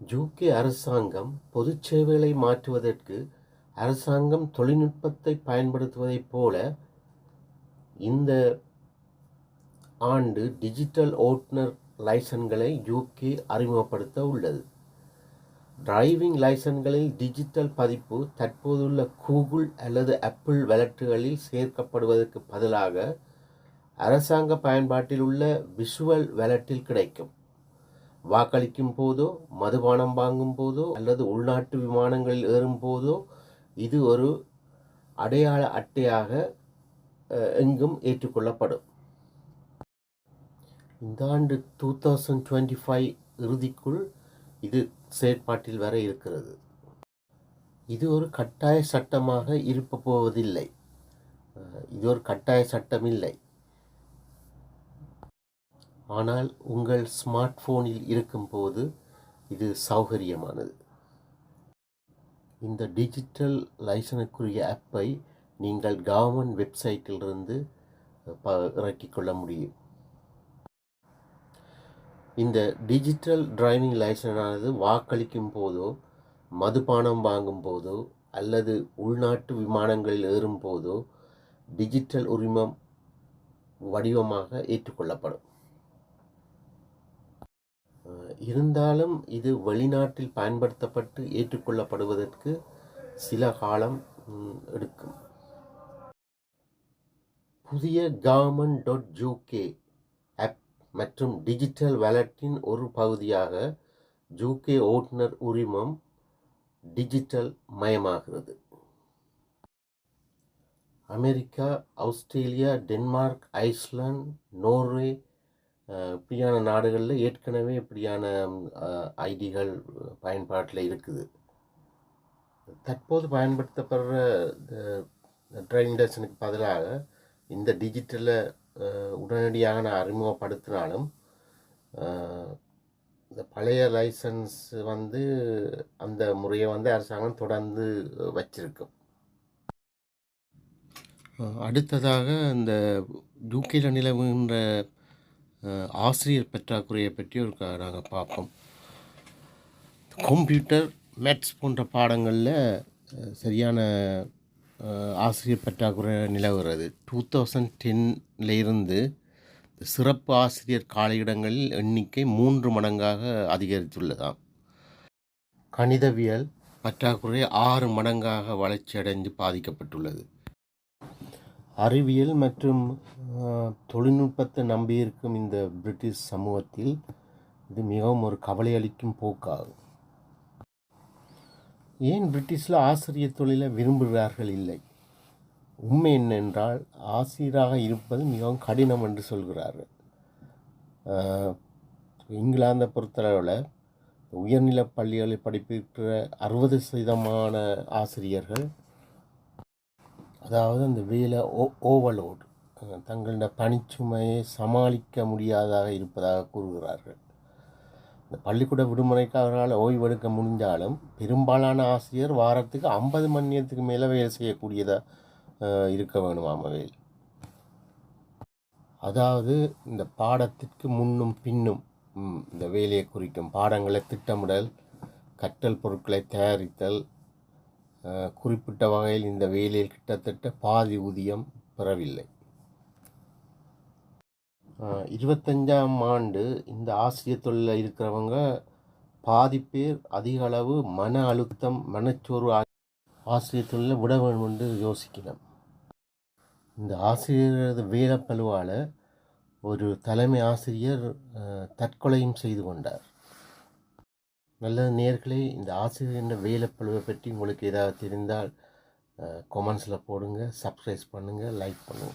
UK அரசாங்கம் பொது சேவைகளை மாற்றுவதற்கு அரசாங்கம் தொழில்நுட்பத்தை பயன்படுத்துவதைப் போல இந்த ஆண்டு டிஜிட்டல் ஓட்டுநர் லைசன்களை யூகே அறிமுகப்படுத்த உள்ளது. டிரைவிங் லைசன்களில் டிஜிட்டல் பதிப்பு தற்போதுள்ள கூகுள் அல்லது ஆப்பிள் வலட்டுகளில் சேர்க்கப்படுவதற்கு பதிலாக அரசாங்க பயன்பாட்டில் உள்ள விஷுவல் வலட்டில் கிடைக்கும். வாக்களிக்கும் போதோ மதுபானம் வாங்கும் போதோ அல்லது உள்நாட்டு விமானங்களில் ஏறும் போதோ இது ஒரு அடையாள அட்டையாக எங்கும் ஏற்றுக்கொள்ளப்படும். இந்த ஆண்டு டூ தௌசண்ட் டுவெண்ட்டி ஃபைவ் இறுதிக்குள் இது செயற்பாட்டில் வர இருக்கிறது. இது ஒரு கட்டாய சட்டமாக இருப்ப போவதில்லை. இது ஒரு கட்டாய சட்டம் இல்லை ஆனால் உங்கள் ஸ்மார்ட் ஃபோனில் இருக்கும்போது இது சௌகரியமானது. இந்த டிஜிட்டல் லைசனுக்குரிய ஆப்பை நீங்கள் கவர்மெண்ட் வெப்சைட்டிலிருந்து ப இறக்கிக் கொள்ள முடியும். இந்த டிஜிட்டல் டிரைவிங் லைசனானது வாக்களிக்கும் போதோ மதுபானம் வாங்கும் போதோ அல்லது உள்நாட்டு விமானங்களில் ஏறும் போதோ டிஜிட்டல் உரிமம் வடிவமாக ஏற்றுக்கொள்ளப்படும். இருந்தாலும் இது வெளிநாட்டில் பயன்படுத்தப்பட்டு ஏற்றுக்கொள்ளப்படுவதற்கு சில காலம் எடுக்கும். புதிய கவர்மெண்ட் டாட் ஜூகே ஆப் மற்றும் டிஜிட்டல் வேலட்டின் ஒரு பகுதியாக ஜூகே ஓட்டுநர் உரிமம் digital மயமாகிறது. America Australia Denmark Iceland Norway இப்படியான நாடுகளில் ஏற்கனவே இப்படியான ஐடிகள் பயன்பாட்டில் இருக்குது. தற்போது பயன்படுத்தப்படுற டிரைவிங் லைசனுக்கு பதிலாக இந்த டிஜிட்டலை உடனடியாக நான் அறிமுகப்படுத்தினாலும் இந்த பழைய லைசன்ஸ் வந்து அந்த முறையை வந்து அரசாங்கம் தொடர்ந்து வச்சிருக்கும். அடுத்ததாக இந்த யூகேல நிலவுகின்ற ஆசிரியர் பற்றாக்குறையை பற்றி ஒரு நாங்கள் பார்ப்போம். கம்ப்யூட்டர் மேத்ஸ் போன்ற பாடங்களில் சரியான ஆசிரியர் பற்றாக்குறை நிலவுகிறது. டூ தௌசண்ட் டென்னிலிருந்து சிறப்பு ஆசிரியர் காலியிடங்களில் எண்ணிக்கை மூன்று மடங்காக அதிகரித்துள்ளதாம். கணிதவியல் பற்றாக்குறை ஆறு மடங்காக வளர்ச்சியடைந்து பாதிக்கப்பட்டுள்ளது. அறிவியல் மற்றும் தொழில்நுட்பத்தை நம்பியிருக்கும் இந்த பிரிட்டிஷ் சமூகத்தில் இது மிகவும் ஒரு கவலையளிக்கும் போக்காகும். ஏன் பிரிட்டிஷில் ஆசிரியர் தொழிலை விரும்புகிறார்கள் இல்லை? உண்மை என்னென்றால் ஆசிரியராக இருப்பது மிகவும் கடினம் என்று சொல்கிறார்கள். இங்கிலாந்தை பொறுத்தளவில் உயர்நிலைப் பள்ளிகளில் படிப்பிக்கிற அறுபது சதவீதமான ஆசிரியர்கள் அதாவது அந்த வேலை ஓ ஓவர்லோடு தங்களுடைய பணிச்சுமையை சமாளிக்க முடியாதாக இருப்பதாக கூறுகிறார்கள். இந்த பள்ளிக்கூட விடுமுறைக்கு அவர்களால் ஓய்வெடுக்க முடிஞ்சாலும் பெரும்பாலான ஆசிரியர் வாரத்துக்கு ஐம்பது மணி நேரத்துக்கு மேலே வேலை செய்யக்கூடியதாக இருக்க வேணுமாமவே. அதாவது இந்த பாடத்திற்கு முன்னும் பின்னும் இந்த வேலையை குறிக்கும் பாடங்களை திட்டமிடல் கற்றல் பொருட்களை தயாரித்தல் குறிப்பிட்ட வகையில் இந்த வேலையில் கிட்டத்தட்ட பாதி ஊதியம் பெறவில்லை. இருபத்தஞ்சாம் ஆண்டு இந்த ஆசிரியர் தொழிலில் இருக்கிறவங்க பாதி பேர் அதிக அளவு மன அழுத்தம் மனச்சோர்வு ஆ- ஆசிரியர் தொழிலை விட வேண்டும் என்று யோசிக்கிறேன் இந்த ஆசிரியரது வேலைப்பழுவால் ஒரு தலைமை ஆசிரியர் தற்கொலையும் செய்து கொண்டார். நல்ல நேர்களே இந்த ஆசிரியரின் வேலைப்பழுவை பற்றி உங்களுக்கு ஏதாவது தெரிந்தால் கொமெண்ட்ஸில் போடுங்க சப்ஸ்கிரைப் பண்ணுங்கள் லைக் பண்ணுங்கள்